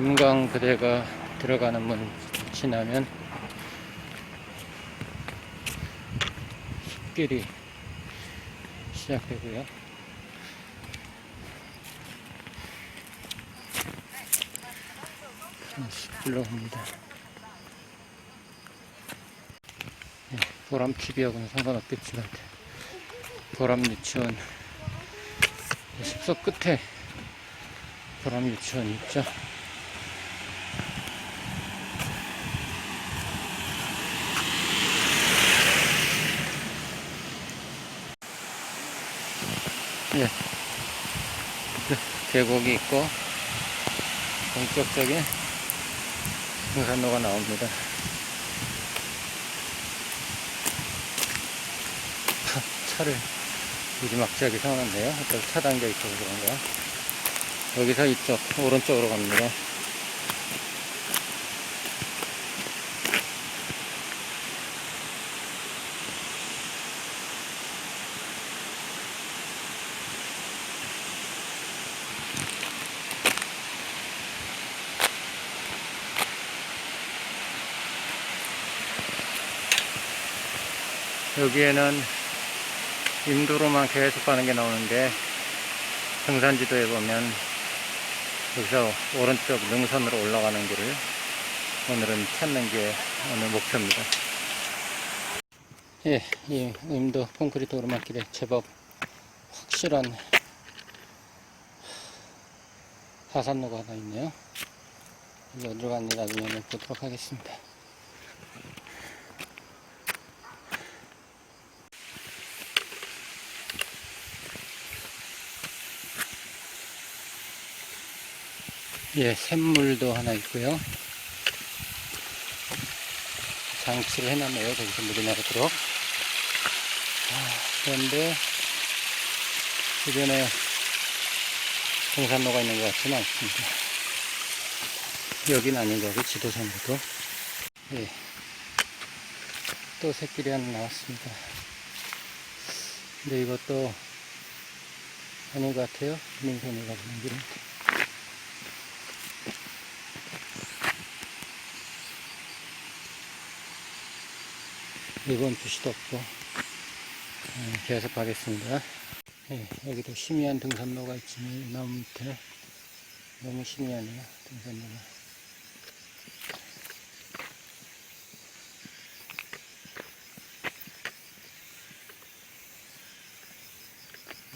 임강 부대가 들어가는 문 지나면 숲길이 시작되고요. 갑니다. 네, 보람 TV하고는 상관없겠지만 보람 유치원 숲속 끝에 보람 유치원이 있죠. 예. 그 계곡이 있고 본격적인 등산로가 나옵니다. 차- 차를 무지막지하게 세워놨네요. 차단겨 있고 그런가. 여기서 이쪽 오른쪽으로 갑니다. 여기에는 인도로만 계속 가는 게 나오는데 등산지도에 보면 여기서 오른쪽 능선으로 올라가는 길을 오늘은 찾는 게 오늘 목표입니다. 예, 이 임도 콘크리트 오르막길에 제법 확실한 하산로가 하나 있네요. 여기 어디로 갔는지 나중에 보도록 하겠습니다. 예, 샘물도 하나 있고요. 장치를 해놨네요. 거기서 물이 나오도록. 아, 그런데 주변에 등산로가 있는 것 같지는 않습니다. 여긴 아닌 거고 지도상으로도. 예. 또 새길이 하나 나왔습니다. 근데 이것도 아닌 것 같아요. 민선이가 보는 길은. 이번 주시도 없고 음, 계속 가겠습니다. 예, 여기도 희미한 등산로가 있지만 이 나무 밑에 너무 희미하네요 등산로가.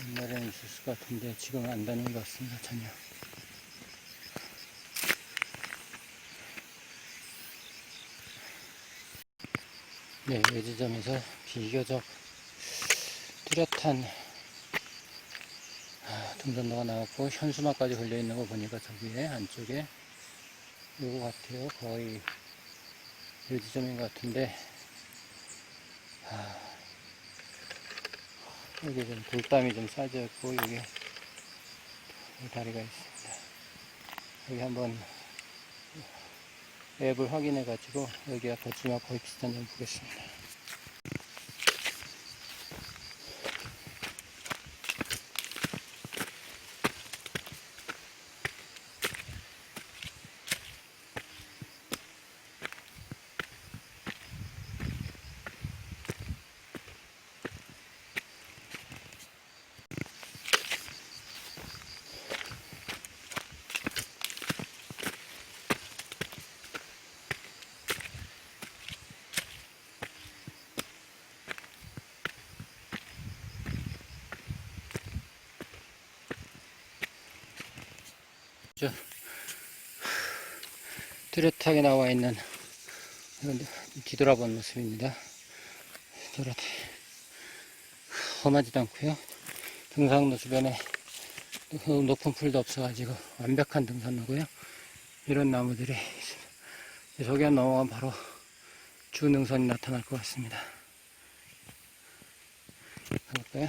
옛날에는 있었을 것 같은데 지금은 안 다니는 것 같습니다 전혀. 네, 이 지점에서 비교적 뚜렷한 아, 등산로가 나왔고 현수막까지 걸려 있는 거 보니까 저기에 안쪽에 이거 같아요. 거의 이 지점인 것 같은데 아, 여기 좀 돌담이 좀 쌓여 있고 여기 다리가 있습니다. 여기 한번 앱을 확인해 가지고 여기 아까 지마 거의 비슷한 점 보겠습니다. 뚜렷하게 나와 있는 뒤돌아본 모습입니다. 뚜렷해 험하지도 않고요. 등산로 주변에 그 높은 풀도 없어가지고 완벽한 등산로고요. 이런 나무들이 있습니다. 저기 한 넘어가면 바로 주능선이 나타날 것 같습니다. 가볼까요?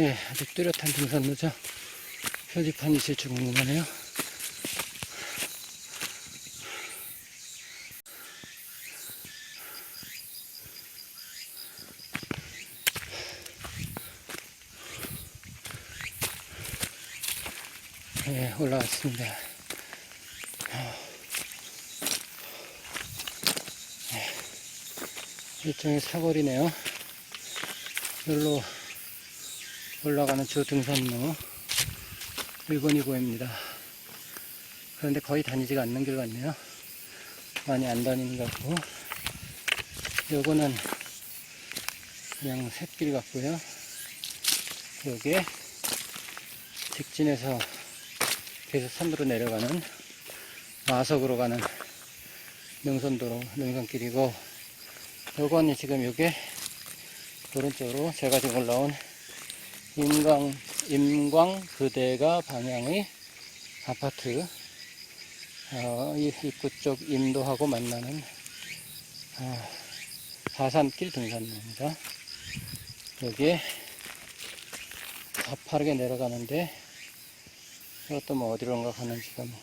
예, 아주 뚜렷한 등산로죠. 표지판이 있을지 궁금하네요. 예, 올라왔습니다. 예, 일종의 사거리네요. 여기로 올라가는 주 등산로 1번 2고입니다. 그런데 거의 다니지가 않는 길 같네요. 많이 안 다니는 것 같고 요거는 그냥 샛길 같고요. 여기에 직진해서 계속 산으로 내려가는 마석으로 가는 능선도로 능선길이고 요거는 지금 요게 오른쪽으로 제가 지금 올라온 임광 임광 그대가 방향의 아파트 어, 이 입구 쪽 인도하고 만나는 어, 사산길 등산로입니다. 여기에 가파르게 내려가는데 이것도 뭐 어디론가 가는 지금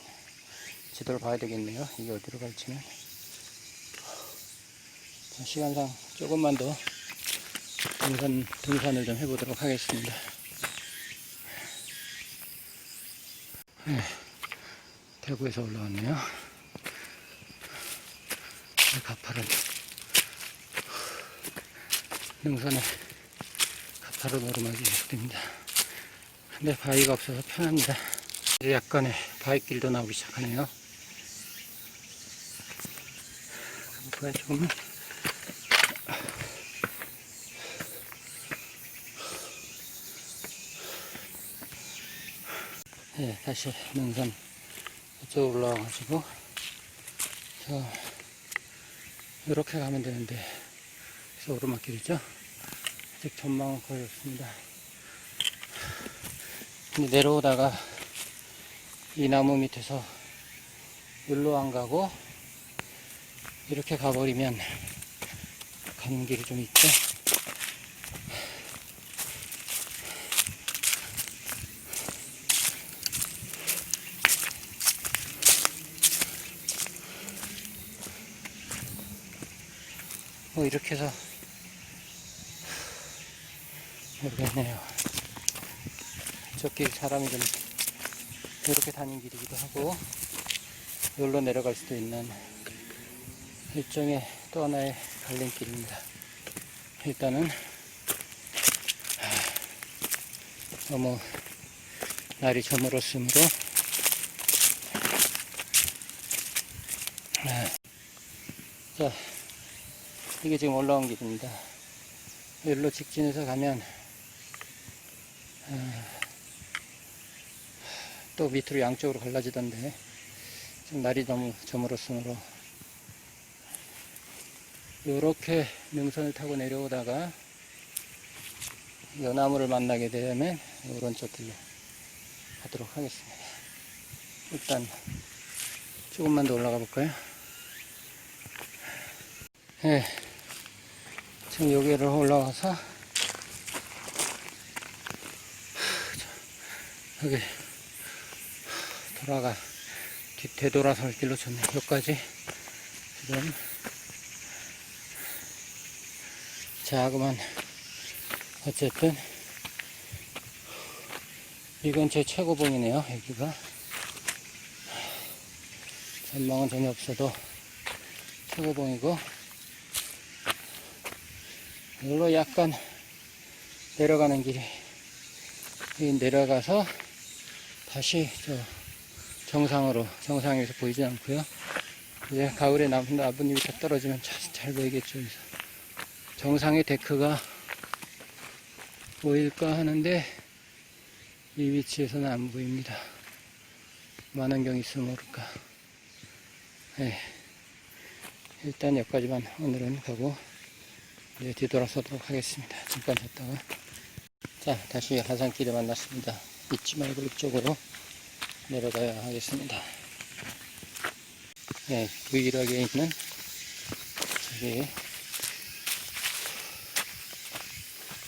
지도를 봐야 되겠네요. 이게 어디로 갈지는 자, 시간상 조금만 더 등산 등산을 좀 해보도록 하겠습니다. 네, 대구에서 올라왔네요. 가파른 능선에 가파른 오르막이 계속됩니다. 근데 바위가 없어서 편합니다. 이제 약간의 바위길도 나오기 시작하네요. 가볼까요, 조금만? 네, 다시 능선 이쪽 올라와가지고 저 이렇게 가면 되는데 그래서 오르막길이죠. 아직 전망은 거의 없습니다. 근데 내려오다가 이 나무 밑에서 일로 안 가고 이렇게 가버리면 가는 길이 좀 있죠. 뭐 이렇게 해서 모르겠네요. 저길 사람이 좀 이렇게 다닌 길이기도 하고 여기로 내려갈 수도 있는 일종의 또 하나의 갈림길입니다. 일단은 하, 너무 날이 저물었으므로 아, 자 이게 지금 올라온 길입니다. 여기로 직진해서 가면 아, 또 밑으로 양쪽으로 갈라지던데 지금 날이 너무 저물었으므로 이렇게 능선을 타고 내려오다가 연나무를 만나게 되면 오른쪽 길로 가도록 하겠습니다. 일단 조금만 더 올라가 볼까요? 네, 지금 여기로 올라와서 여기 돌아가 뒤 되돌아설 길로 쳤네. 여기까지 지금 자그만 어쨌든 이건 제 최고봉이네요. 여기가 전망은 전혀 없어도 최고봉이고 여기로 약간 내려가는 길이 내려가서 다시 저 정상으로 정상에서 보이지 않고요. 이제 가을에 나무 나뭇잎이 다 떨어지면 잘, 잘 보이겠죠. 그래서 정상의 데크가 보일까 하는데 이 위치에서는 안 보입니다. 만원경 있으면 모를까. 네. 일단 여기까지만 오늘은 가고 이제 뒤돌아서도록 하겠습니다. 잠깐 잤다가 자 다시 하산길에 만났습니다. 잊지 말고 이쪽으로 내려가야 하겠습니다. 네, 유일하게 있는 저기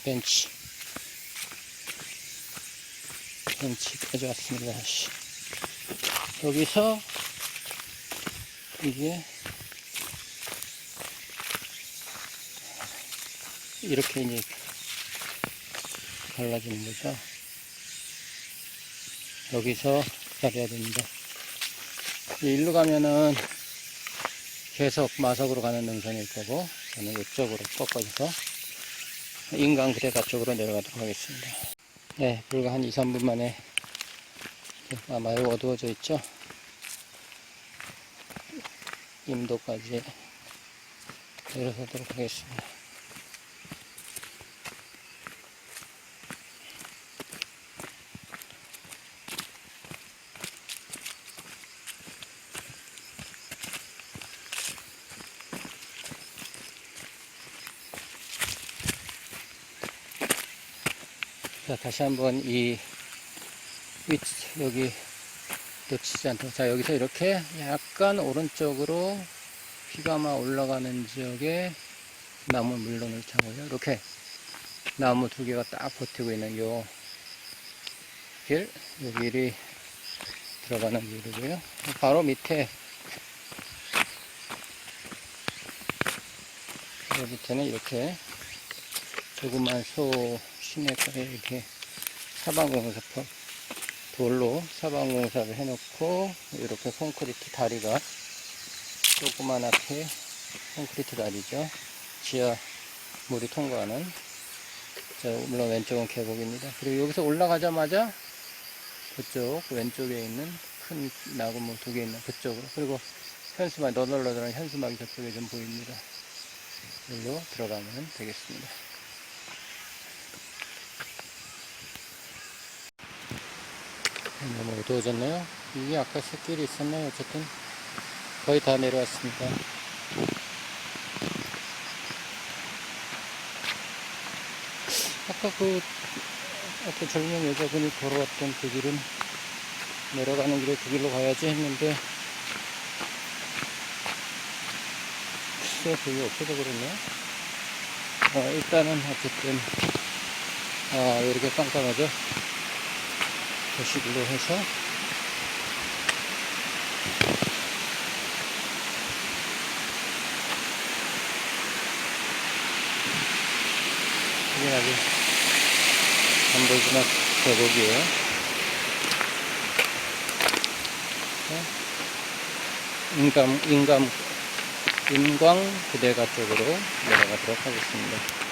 벤치 5cm까지 왔습니다. 여기서 이게 이렇게 이제 갈라지는 거죠. 여기서 자려야 됩니다. 일로 가면은 계속 마석으로 가는 능선일 거고 저는 이쪽으로 꺾어서 인간 그대가 쪽으로 내려가도록 하겠습니다. 네, 불과 한 2, 3분 만에 아마 어두워져 있죠? 임도까지 내려서도록 하겠습니다. 자, 다시 한번 이 위치, 여기 놓치지 않도록. 자, 여기서 이렇게 약간 오른쪽으로 피가마 올라가는 지역에 나무 물론을 차고요. 이렇게 나무 두 개가 딱 버티고 있는 요 길, 요 길이 들어가는 길이고요. 바로 밑에 요 밑에는 이렇게 조그만 소 시내 가에 이렇게 사방공사 돌로 사방공사를 해놓고 이렇게 콘크리트 다리가 조그만하게 콘크리트 다리죠. 지하 물이 통과하는 자, 물론 왼쪽은 계곡입니다. 그리고 여기서 올라가자마자 그쪽 왼쪽에 있는 큰 나무모 두개 있는 그쪽으로 그리고 현수막 너덜너덜한 현수막이 저쪽에 좀 보입니다. 여기로 들어가면 되겠습니다. 너무 어두워졌네요. 이게 아까 새길이 있었네요. 어쨌든 거의 다 내려왔습니다. 아까 그 어떤 젊은 여자분이 걸어왔던 그 길은 내려가는 길에 그 길로 가야지 했는데 글쎄 그게 어쩌다 그랬네. 어, 일단은 어쨌든 아, 왜 이렇게 깜깜하죠? 도시길로 해서 확인하게 안 보이지만 계곡이에요. 인감, 인감, 인광 부대가 쪽으로 내려가도록 하겠습니다.